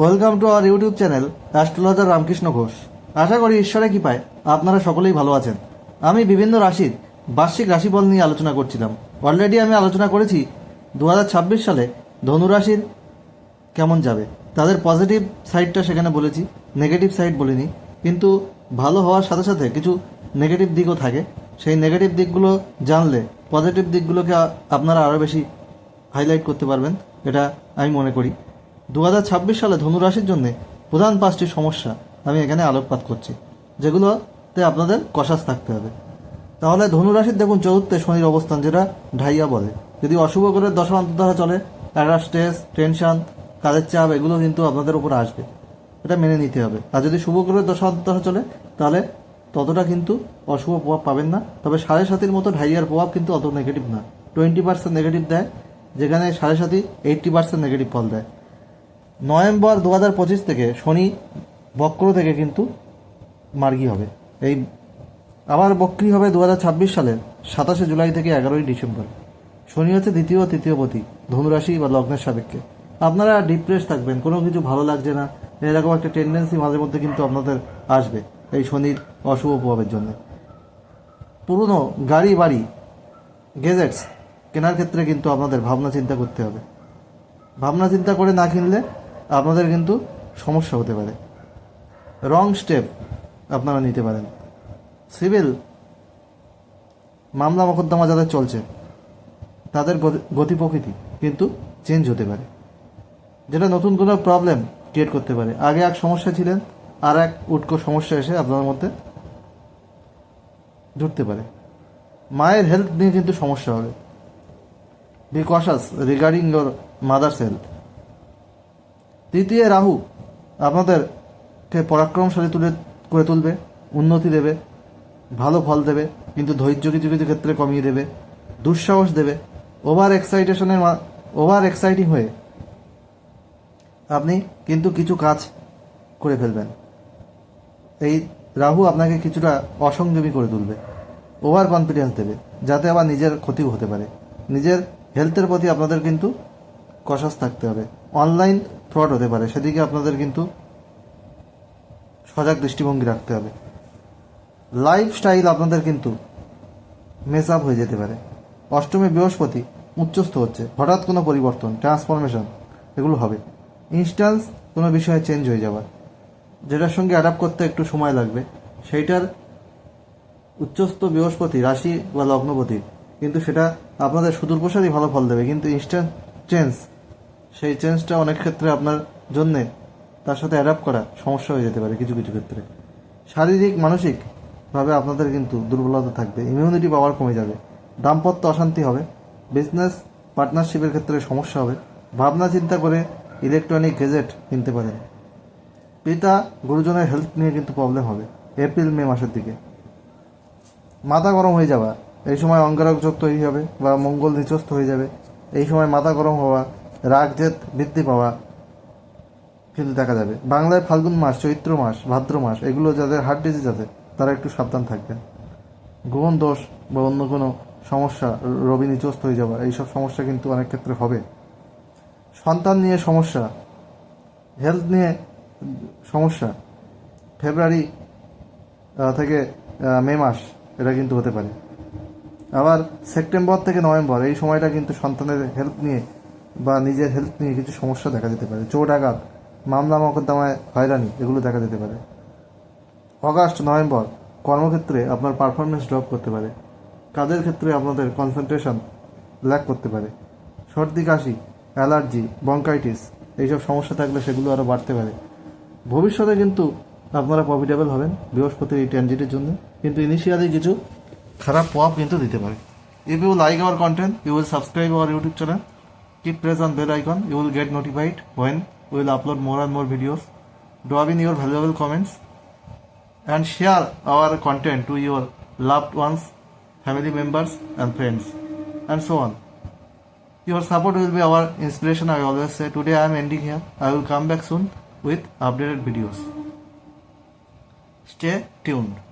Welcome to our YouTube channel astrologer Ramakrishna Ghosh. আশা করি ঈশ্বরের কৃপায় আপনারা সকলেই ভালো আছেন। আমি বিভিন্ন রাশির বার্ষিক রাশিফল নিয়ে আলোচনা করছিলাম। অলরেডি আমি আলোচনা করেছি দু হাজার ছাব্বিশ সালে ধনুরাশির কেমন যাবে। তাদের পজিটিভ সাইডটা সেখানে বলেছি নেগেটিভ সাইড বলিনি। কিন্তু ভালো হওয়ার সাথে সাথে কিছু নেগেটিভ দিকও থাকে। সেই নেগেটিভ দিকগুলো জানলে পজিটিভ দিকগুলোকে আপনারা আরও বেশি হাইলাইট করতে পারবেন। এটা আমি মনে করি। দু হাজার ছাব্বিশ সালে ধনুরাশির জন্য প্রধান পাঁচটি সমস্যা আমি এখানে আলোকপাত করছি যেগুলোতে আপনাদের কষাস থাকতে হবে। তাহলে ধনুরাশির দেখুন চতুর্থে শনির অবস্থান যেটা ঢাইয়া বলে। যদি অশুভ করে দশা অন্তর্ধারা চলে একটা স্ট্রেস, টেনশন, কাজের চাপ, এগুলো কিন্তু আপনাদের উপর আসবে। এটা মেনে নিতে হবে। আর যদি শুভ করে দশা অন্তর্ধারা চলে, তাহলে ততটা কিন্তু অশুভ প্রভাব পাবেন না। তবে সাড়ে সাতির মতো ঢাইয়ার প্রভাব কিন্তু অত নেগেটিভ না। টোয়েন্টি পার্সেন্ট নেগেটিভ দেয়, যেখানে সাড়ে সাতি এইট্টি পার্সেন্ট নেগেটিভ ফল দেয়। নভেম্বর দু হাজার পঁচিশ থেকে শনি বক্র থেকে কিন্তু মার্গী হবে। এই আবার বক্রি হবে দু হাজার ছাব্বিশ সালের সাতাশে জুলাই থেকে এগারোই ডিসেম্বর। শনি হচ্ছে দ্বিতীয় তৃতীয় পতি, ধনুরাশি বা লগ্নের সাপেক্ষে। আপনারা ডিপ্রেস থাকবেন, কোনো কিছু ভালো লাগছে না। এরকম একটা টেন্ডেন্সি মাঝে মধ্যে কিন্তু আপনাদের আসবে এই শনির অশুভ প্রভাবের জন্য। পুরনো গাড়ি বাড়ি গেজেটস কেনার ক্ষেত্রে কিন্তু আপনাদের ভাবনা চিন্তা করতে হবে। ভাবনা চিন্তা করে না কিনলে আপনাদের কিন্তু সমস্যা হতে পারে। রং স্টেপ আপনারা নিতে পারেন। সিভিল মামলা মোকদ্দমা যাদের চলছে, তাদের গতি- প্রকৃতি কিন্তু চেঞ্জ হতে পারে। যেটা নতুন কোনো প্রবলেম ক্রিয়েট করতে পারে। আগে এক সমস্যা ছিলেন, আর এক উটকো সমস্যা এসে আপনার মধ্যে জুটতে পারে। মায়ের হেলথ নিয়ে কিন্তু সমস্যা হবে। Be cautious regarding your mother's health তৃতীয় রাহু আপনাদেরকে পরাক্রমশালী তুলে, করে তুলবে, উন্নতি দেবে, ভালো ফল দেবে, কিন্তু ধৈর্য কিছু কিছু ক্ষেত্রে কমিয়ে দেবে, দুঃসাহস দেবে ওভার এক্সাইটেশনের ওভার এক্সাইটিং হয়ে আপনি কিন্তু কিছু কাজ করে ফেলবেন। এই রাহু আপনাকে কিছুটা অসংযমী করে তুলবে ওভার কনফিডেন্স দেবে, যাতে আবার নিজের ক্ষতিও হতে পারে। নিজের হেলথের প্রতি আপনাদের কিন্তু কষাস থাকতে হবে। অনলাইন ফ্রড হতে পারে, সেদিকে আপনাদের কিন্তু সজাগ দৃষ্টিভঙ্গি রাখতে হবে। লাইফস্টাইল আপনাদের কিন্তু মেস আপ হয়ে যেতে পারে। অষ্টমী, বৃহস্পতি উচ্চস্থ হচ্ছে, হঠাৎ কোনো পরিবর্তন ট্রান্সফরমেশন এগুলো হবে। ইনস্ট্যান্স কোনো বিষয়ে চেঞ্জ হয়ে যাওয়ার। যেটার সঙ্গে অ্যাডাপ্ট করতে একটু সময় লাগবে, সেইটার উচ্চস্থ বৃহস্পতি, রাশি বা লগ্নপতি, কিন্তু সেটা আপনাদের সুদূর প্রসারই ভালো ফল দেবে, কিন্তু ইনস্ট্যান্ট চেঞ্জ সেই চেঞ্জটা অনেক ক্ষেত্রে আপনার জন্যে তার সাথে অ্যাডাপ্ট করা সমস্যা হয়ে যেতে পারে কিছু কিছু ক্ষেত্রে। শারীরিক মানসিকভাবে আপনাদের কিন্তু দুর্বলতা থাকবে ইমিউনিটি পাওয়ার কমে যাবে, দাম্পত্য অশান্তি হবে বিজনেস পার্টনারশিপের ক্ষেত্রে সমস্যা হবে, ভাবনা চিন্তা করে ইলেকট্রনিক গেজেট কিনতে পারেন। পিতা গুরুজনের হেলথ নিয়ে কিন্তু প্রবলেম হবে এপ্রিল মে মাসের দিকে। মাথা গরম হয়ে যাওয়া, এই সময় অঙ্গারক যোগ তৈরি হবে বা মঙ্গল নিচস্থ হয়ে যাবে, এই সময় মাথা গরম হওয়া রাগ জেদ বৃদ্ধি পাওয়া কিন্তু দেখা যাবে। বাংলায় ফাল্গুন মাস, চৈত্র মাস, ভাদ্র মাস, এগুলো যাদের হার্ট ডিজিজ আছে, তারা একটু সাবধান থাকবেন। গ্রহণ দোষ বা অন্য কোনো সমস্যা রবি নিচস্থ হয়ে যাওয়া, এইসব সমস্যা কিন্তু অনেক ক্ষেত্রে হবে। সন্তান নিয়ে সমস্যা হেলথ নিয়ে সমস্যা, ফেব্রুয়ারি থেকে মে মাস, এটা কিন্তু হতে পারে। আবার সেপ্টেম্বর থেকে নভেম্বর, এই সময়টা কিন্তু সন্তানের হেলথ নিয়ে বা নিজের হেলথ নিয়ে কিছু সমস্যা দেখা যেতে পারে। চোট আঘাত মামলা, মকদ্দমায় হয়রানি, এগুলো দেখা যেতে পারে। অগাস্ট, নভেম্বর, কর্মক্ষেত্রে আপনার পারফরমেন্স ড্রপ করতে পারে। কাজের ক্ষেত্রে আপনাদের কনসেন্ট্রেশন ল্যাক করতে পারে। সর্দি, কাশি অ্যালার্জি বঙ্কাইটিস এইসব সমস্যা থাকলে সেগুলো আরও বাড়তে পারে। ভবিষ্যতে কিন্তু আপনারা প্রফিটেবল হবেন বৃহস্পতির এই ট্রানজিটের জন্য। কিন্তু ইনিশিয়ালি কিছু খারাপ প্রভাব কিন্তু দিতে পারে। If you like our content you will subscribe our YouTube channel keep press on bell icon you will get notified when we will upload more and more videos drop in your valuable comments and share our content to your loved ones family members and friends and so on your support will be our inspiration i always say today i am ending here i will come back soon with updated videos stay tuned